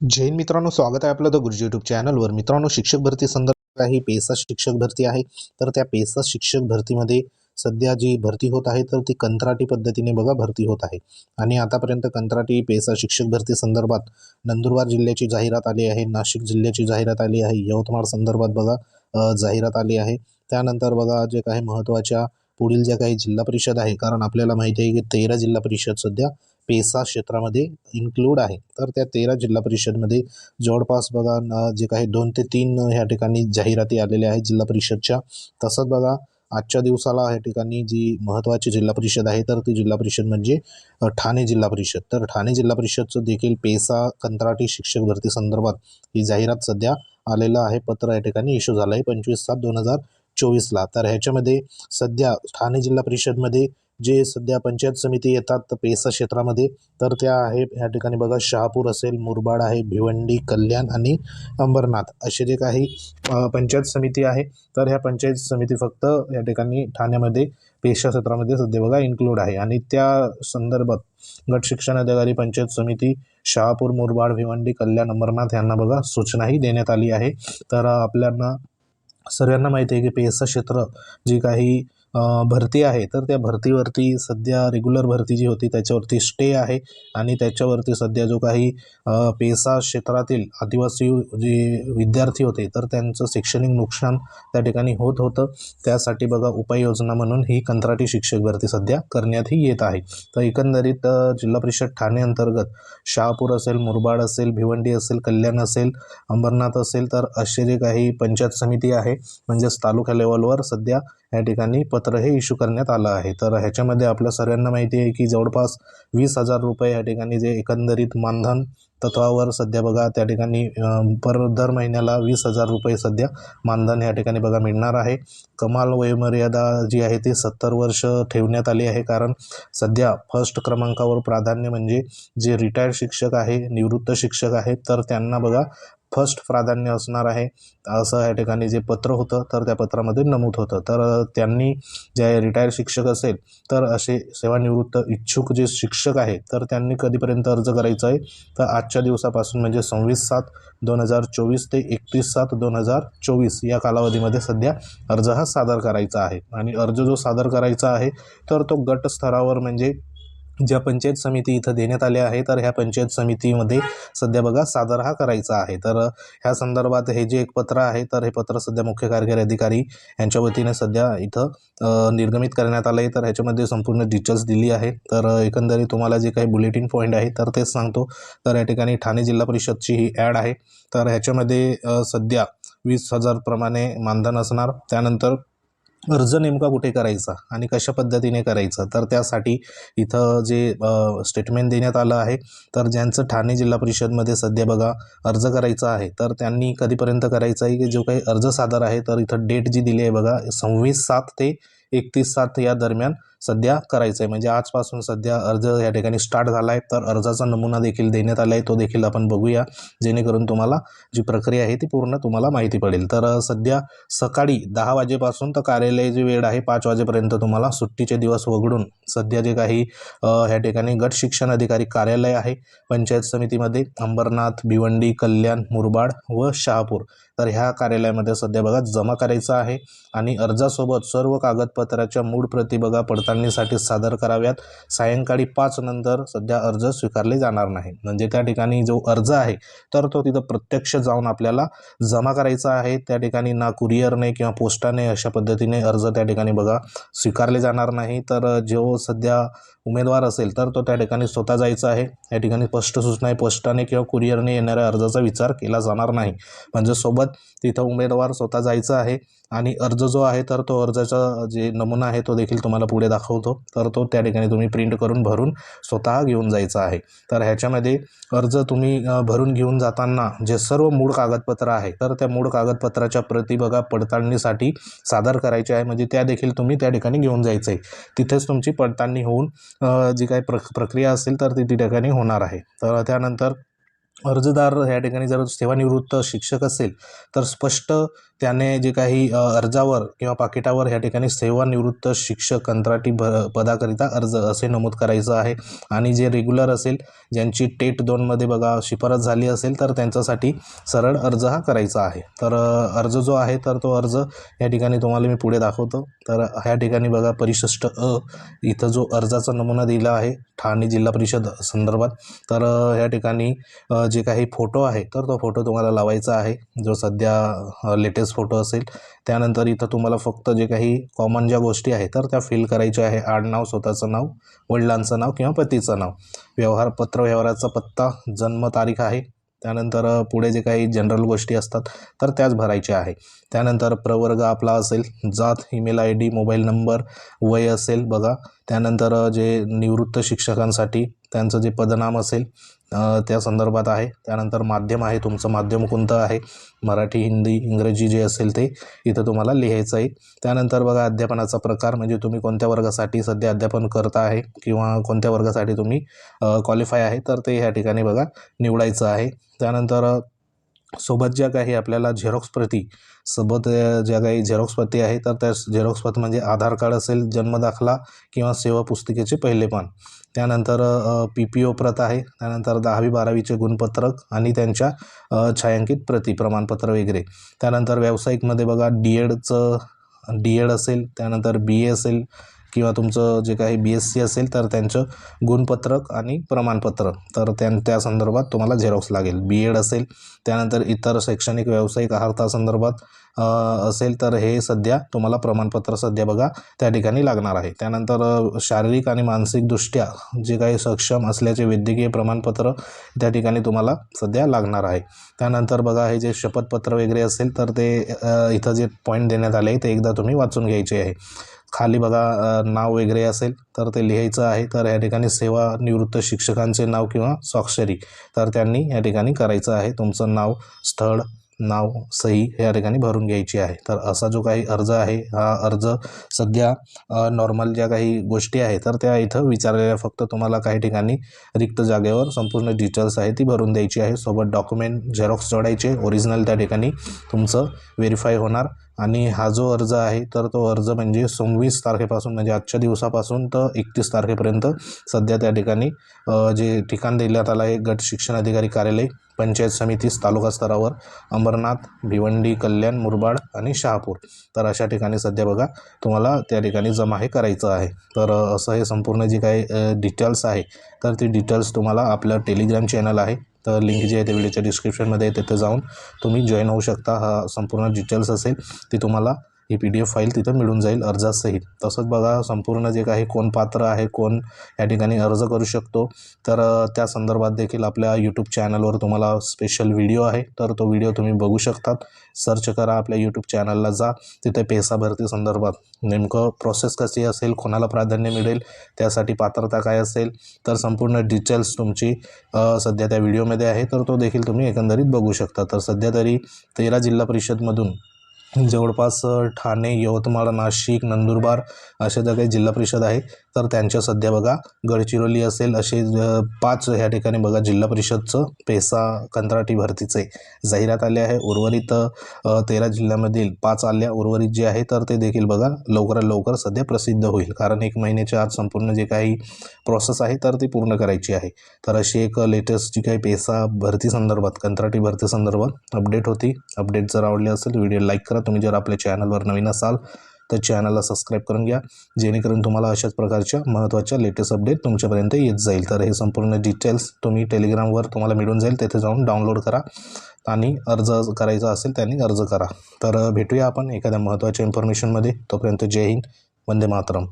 जैन मित्रांनो स्वागत आहे आपलं द गुरुजी यूट्यूब चॅनलवर मित्रांनो शिक्षक भरती संदर्भात काही पेसा शिक्षक भरती आहे. तर त्या पेसा शिक्षक भरतीमध्ये सध्या जी भरती होत आहे तर ती कंत्राटी पद्धतीने बघा भरती होत आहे. आणि आतापर्यंत कंत्राटी पेसा शिक्षक भरती संदर्भात नंदुरबार जिल्ह्याची जाहिरात आली आहे नाशिक जिल्ह्याची जाहिरात आली आहे यवतमाळ संदर्भात बघा जाहिरात आली आहे. त्यानंतर बघा जे काही महत्त्वाच्या पुढील ज्या काही जिल्हा परिषद आहे कारण आपल्याला माहिती आहे की तेरा जिल्हा परिषद सध्या पेसा क्षेत्रामध्ये इन्क्लूड आहे. तर त्या तेरा जिल्हा परिषदमध्ये जवळपास बघा जे काही दोन ते तीन ह्या ठिकाणी जाहिराती आलेल्या आहेत जिल्हा परिषदच्या. तसंच बघा आजच्या दिवसाला ह्या ठिकाणी जी महत्त्वाची जिल्हा परिषद आहे तर ती जिल्हा परिषद म्हणजे ठाणे जिल्हा परिषद. तर ठाणे जिल्हा परिषदचं देखील पेसा कंत्राटी शिक्षक भरती संदर्भात ही जाहिरात सध्या आलेलं आहे. पत्र या ठिकाणी इश्यू झालं आहे पंचवीस सात दोन हजार चोवीसला. तर ह्याच्यामध्ये सध्या ठाणे जिल्हा परिषदमध्ये जे सध्या पंचायत समिती येतात पेसा क्षेत्रामध्ये तर त्या आहे ह्या ठिकाणी बघा शहापूर असेल मुरबाड आहे भिवंडी कल्याण आणि अंबरनाथ असे जे काही पंचायत समिती आहे. तर ह्या पंचायत समिती फक्त या ठिकाणी ठाण्यामध्ये पेशा क्षेत्रामध्ये सध्या बघा इन्क्लूड आहे. आणि त्या संदर्भात गट शिक्षण अधिकारी पंचायत समिती शहापूर मुरबाड भिवंडी कल्याण अंबरनाथ यांना बघा सूचनाही देण्यात आली आहे. तर आपल्याला सर्वांना माहिती आहे की पी एस क्षेत्र जी काही भरती आहे. तर त्या भरतीवरती सध्या रेग्युलर भरती जी होती त्याच्यावरती स्टे आहे. आणि त्याच्यावरती सध्या जो काही पेसा क्षेत्रातील आदिवासी जे विद्यार्थी होते तर त्यांचं शैक्षणिक नुकसान त्या ठिकाणी होत होतं. त्यासाठी बघा उपाययोजना म्हणून ही कंत्राटी शिक्षक भरती सध्या करण्यातही येत आहे. तर एकंदरीत जिल्हा परिषद ठाणे अंतर्गत शहापूर असेल मुरबाड असेल भिवंडी असेल कल्याण असेल अंबरनाथ असेल तर असे जे काही पंचायत समिती आहे म्हणजेच तालुका लेवलवर सध्या या ठिकाणी पत्र हे इश्यू करण्यात आलं आहे. तर ह्याच्यामध्ये आपल्या सर्वांना माहिती आहे की जवळपास वीस हजार रुपये या ठिकाणी जे एकंदरीत मानधन तत्वावर सध्या बघा त्या ठिकाणी पर दर महिन्याला वीस हजार रुपये सध्या मानधन या ठिकाणी बघा मिळणार आहे. कमाल वयोमर्यादा जी आहे ती सत्तर वर्ष ठेवण्यात आली आहे. कारण सध्या फर्स्ट क्रमांकावर प्राधान्य म्हणजे जे रिटायर्ड शिक्षक आहे निवृत्त शिक्षक आहेत तर त्यांना बघा फर्स्ट प्राधान्य असणार आहे. असं या ठिकाणी जे पत्र होतं तर त्या पत्रामध्ये नमूद होतं. तर त्यांनी जे रिटायर शिक्षक असेल तर असे सेवानिवृत्त इच्छुक जे शिक्षक आहे तर त्यांनी कधीपर्यंत अर्ज करायचा आहे? तर आजच्या दिवसापासून म्हणजे सव्वीस सात दोन हजार चोवीस ते एकतीस सात दोन हजार चोवीस या कालावधीमध्ये सध्या अर्ज हा सादर करायचा आहे. आणि अर्ज जो सादर करायचा आहे तर तो गट स्तरावर म्हणजे ज्या पंचायत समिती इथं देण्यात आल्या आहे तर ह्या पंचायत समितीमध्ये सध्या बघा सादर हा करायचा आहे. तर ह्या संदर्भात हे जे एक पत्र आहे तर हे पत्र सध्या मुख्य कार्यकारी अधिकारी यांच्या वतीने सध्या इथं निर्गमित करण्यात आलं आहे तर ह्याच्यामध्ये संपूर्ण डिटेल्स दिली आहे तर एकंदरीत तुम्हाला जे काही बुलेटिन पॉईंट आहे तर तेच सांगतो. तर या ठिकाणी ठाणे जिल्हा परिषदची ही ॲड आहे. तर ह्याच्यामध्ये सध्या वीस हजारप्रमाणे मानधन असणार. त्यानंतर अर्ज नेमका कुठे करायचा आणि कशा पद्धतीने करायचा? तर त्यासाठी इथं जे स्टेटमेंट देण्यात आलं आहे तर ज्यांचं ठाणे जिल्हा परिषदमध्ये सध्या बघा अर्ज करायचा आहे तर त्यांनी कधीपर्यंत करायचं आहे की जो काही अर्ज सादर आहे तर इथं डेट जी दिली आहे बघा सव्वीस सात ते एकतीस सात या दरम्यान सध्या करायचं आहे म्हणजे आजपासून सध्या अर्ज या ठिकाणी स्टार्ट झाला आहे तर अर्जाचा नमुना देखील देण्यात आला आहे तो देखील आपण बघूया. जेणेकरून तुम्हाला जी प्रक्रिया आहे ती पूर्ण तुम्हाला माहिती पडेल. तर सध्या सकाळी दहा वाजेपासून तर कार्यालयाची वेळ आहे पाच वाजेपर्यंत तुम्हाला सुट्टीचे दिवस वगळून सध्या जे काही ह्या ठिकाणी गट शिक्षण अधिकारी कार्यालय आहे. पंचायत समितीमध्ये अंबरनाथ भिवंडी कल्याण मुरबाड व शहापूर. तर ह्या कार्यालयामध्ये सध्या बघा जमा करायचा आहे. आणि अर्जासोबत सर्व कागदपत्राच्या मूळ प्रती बघा पडताळणीसाठी सादर कराव्यात. सायंकाळी पाच नंतर सध्या अर्ज स्वीकारले जाणार नाही म्हणजे त्या ठिकाणी जो अर्ज आहे तर तो तिथं प्रत्यक्ष जाऊन आपल्याला जमा करायचा आहे. त्या ठिकाणी ना कुरिअरने किंवा पोस्टाने अशा पद्धतीने अर्ज त्या ठिकाणी बघा स्वीकारले जाणार नाही. तर जो सध्या उमेदवार असेल तर तो त्या ठिकाणी स्वतः जायचा आहे. या ठिकाणी स्पष्ट सूचना आहे पोस्टाने किंवा कुरिअरने येणाऱ्या अर्जाचा विचार केला जाणार नाही. म्हणजे सोबत तिथं उमेदवार स्वतः जायचं आहे आणि अर्ज जो आहे तर तो अर्जाचा जे नमुना आहे तो देखील तुम्हाला पुढे दाखवतो. तर तो त्या ठिकाणी तुम्ही प्रिंट करून भरून स्वतः घेऊन जायचा आहे. तर ह्याच्यामध्ये अर्ज तुम्ही भरून घेऊन जाताना जे सर्व मूळ कागदपत्र आहे तर त्या मूळ कागदपत्राच्या प्रती बघा पडताळणीसाठी सादर करायचे आहे. म्हणजे त्या देखील तुम्ही त्या ठिकाणी घेऊन जायचं आहे तिथेच तुमची पडताळणी होऊन जी काही प्र प्रक्रिया असेल तर ती त्या ठिकाणी होणार आहे. तर त्यानंतर अर्जदार या ठिकाणी जर सेवानिवृत्त शिक्षक असेल तर स्पष्ट त्याने जे काही अर्जावर किंवा पाकिटावर ह्या ठिकाणी सेवानिवृत्त शिक्षक कंत्राटी भ पदाकरिता अर्ज असे नमूद करायचं आहे. आणि जे रेग्युलर असेल ज्यांची टेट दोनमध्ये बघा शिफारस झाली असेल तर त्यांच्यासाठी सरळ अर्ज हा करायचा आहे. तर अर्ज जो आहे तर तो अर्ज या ठिकाणी तुम्हाला मी पुढे दाखवतो. तर ह्या ठिकाणी बघा परिशिष्ट अ इथं जो अर्जाचा नमुना दिला आहे ठाणे जिल्हा परिषद संदर्भात. तर ह्या ठिकाणी जे काही फोटो आहे तर तो फोटो तुम्हाला लावायचा आहे. जो सध्या लेटेस्ट फोटो असेल. त्यानंतर इथं तुम्हाला फक्त जे काही कॉमन ज्या गोष्टी आहेत तर त्या फिल करायच्या आहे. आडनाव स्वतःचं नाव वडिलांचं नाव किंवा पतीचं नाव. व्यवहार पत्र व्यवहाराचा पत्ता जन्मतारीख आहे. त्यानंतर पुढे जे काही जनरल गोष्टी असतात तर त्याच भरायच्या आहे. त्यानंतर प्रवर्ग आपला असेल जात email I D mobile number वय असेल बघा. त्यानंतर जे निवृत्त शिक्षकांसाठी त्यांचं जे पदनाम असेल त्या संदर्भात आहे. त्यानंतर माध्यम आहे तुमचं माध्यम कोणतं आहे? मराठी हिंदी इंग्रजी जे असेल ते इथं तुम्हाला लिहायचं आहे. त्यानंतर बघा अध्यापनाचा प्रकार म्हणजे तुम्ही कोणत्या वर्गासाठी सध्या अध्यापन करत आहे किंवा कोणत्या वर्गासाठी तुम्ही क्वालिफाय आहे तर ते ह्या ठिकाणी बघा निवडायचं आहे. त्यानंतर सोबत ज्या काही आपल्याला झेरॉक्स प्रती सोबत ज्या काही झेरॉक्स प्रती आहे तर त्या झेरॉक्स प्रत म्हणजे आधार कार्ड असेल जन्मदाखला किंवा सेवा पुस्तिकेचे पहिले पान. त्यानंतर पी पी ओ प्रत आहे त्यानंतर दहावी बारावीचे गुणपत्रक आणि त्यांच्या छायांकित प्रती प्रमाणपत्र वगैरे. त्यानंतर व्यावसायिकमध्ये बघा डी एडचं डी एड असेल त्यानंतर बी ए असेल किंवा तुमचं जे काही बी एस सी असेल तर त्यांचं गुणपत्रक आणि प्रमाणपत्र. तर त्या त्या संदर्भात तुम्हाला झेरॉक्स लागेल. बी एड असेल त्यानंतर इतर शैक्षणिक व्यावसायिक आहारता संदर्भात असेल तर हे सध्या तुम्हाला प्रमाणपत्र सध्या बघा त्या ठिकाणी लागणार आहे. त्यानंतर शारीरिक आणि मानसिकदृष्ट्या जे काही सक्षम असल्याचे वैद्यकीय प्रमाणपत्र त्या ठिकाणी तुम्हाला सध्या लागणार आहे. त्यानंतर बघा हे जे शपथपत्र वगैरे असेल तर ते इथं जे पॉईंट देण्यात आले ते एकदा तुम्ही वाचून घ्यायचे आहे. खाली बघा नाव वगैरे असेल तर ते लिहायचं आहे. तर या ठिकाणी सेवानिवृत्त शिक्षकांचे नाव किंवा स्वाक्षरी तर त्यांनी या ठिकाणी करायचं आहे. तुमचं नाव स्थळ नाव सही या ठिकाणी भरून घ्यायची आहे. तर असा जो काही अर्ज आहे हा अर्ज सध्या नॉर्मल ज्या काही गोष्टी आहे तर त्या इथं विचारलेल्या फक्त तुम्हाला काही ठिकाणी रिक्त जागेवर संपूर्ण डिटेल्स आहे ती भरून द्यायची आहे. सोबत डॉक्युमेंट झेरॉक्स जोडायचे ओरिजिनल त्या ठिकाणी तुमचं व्हेरीफाय होणार. आणि हा जो अर्ज आहे तर तो अर्ज म्हणजे सव्वीस तारखेपासून म्हणजे आजच्या दिवसापासून तर एकतीस तारखेपर्यंत सध्या त्या ठिकाणी जे ठिकाण देण्यात आलं आहे गट शिक्षण अधिकारी कार्यालय पंचायत समितीस तालुका स्तरावर अंबरनाथ भिवंडी कल्याण मुरबाड आणि शहापूर. तर अशा ठिकाणी सध्या बघा तुम्हाला त्या ठिकाणी जमा हे करायचं आहे. तर असं हे संपूर्ण जे काही डिटेल्स आहे तर ती डिटेल्स तुम्हाला आपलं टेलिग्राम चॅनल आहे. तर लिंक जी आहे ते व्हिडिओच्या डिस्क्रिप्शनमध्ये तिथे जाऊन तुम्ही जॉईन होऊ शकता. हा संपूर्ण डिटेल्स असेल ती तुम्हाला ही पी डी एफ फाईल तिथं मिळून जाईल अर्जासहित. तसंच बघा संपूर्ण जे काही कोण पात्र आहे कोण या ठिकाणी अर्ज करू शकतो तर त्या संदर्भात देखील आपल्या यूट्यूब चॅनलवर तुम्हाला स्पेशल व्हिडिओ आहे तर तो व्हिडिओ तुम्ही बघू शकतात. सर्च करा आपल्या यूट्यूब चॅनलला जा तिथे पेसा भरती संदर्भात. नेमकं प्रोसेस कशी असेल कोणाला प्राधान्य मिळेल त्यासाठी पात्रता काय असेल तर संपूर्ण डिटेल्स तुमची सध्या त्या व्हिडिओमध्ये आहे तर तो देखील तुम्ही एकंदरीत बघू शकता. तर सध्या तरी तेरा जिल्हा परिषदमधून जवळपास ठाणे यवतमाळ नाशिक नंदुरबार अशा ज्या काही जिल्हा परिषद आहे. तर त्यांच्या सध्या बघा गडचिरोली असेल असे पाच ह्या ठिकाणी बघा जिल्हा परिषदचं पेसा कंत्राटी भरतीचे जाहिरात आले आहे. उर्वरित तेरा जिल्ह्यामधील पाच आल्या. उर्वरित जे आहे तर ते देखील बघा लवकरात लवकर सध्या प्रसिद्ध होईल. कारण एक महिन्याच्या आत संपूर्ण जे काही प्रोसेस आहे तर ती पूर्ण करायची आहे. तर अशी एक लेटेस्ट जी काही पेसा भरती संदर्भात कंत्राटी भरती संदर्भात अपडेट होती. अपडेट जर आवडले असेल व्हिडिओ लाईक करा. करा तुम्ही जर आपल्या चॅनलवर नवीन असाल तर चॅनलला सबस्क्राईब करून घ्या. जेणेकरून तुम्हाला अशाच प्रकारच्या महत्त्वाच्या लेटेस्ट अपडेट तुमच्यापर्यंत येत जाईल. तर हे संपूर्ण डिटेल्स तुम्ही टेलिग्रामवर तुम्हाला मिळून जाईल. तेथे जाऊन डाउनलोड करा आणि अर्ज करायचा असेल त्यांनी अर्ज करा. तर भेटूया आपण एखाद्या महत्त्वाच्या इन्फॉर्मेशनमध्ये तोपर्यंत जय हिंद. वंदे मातरम.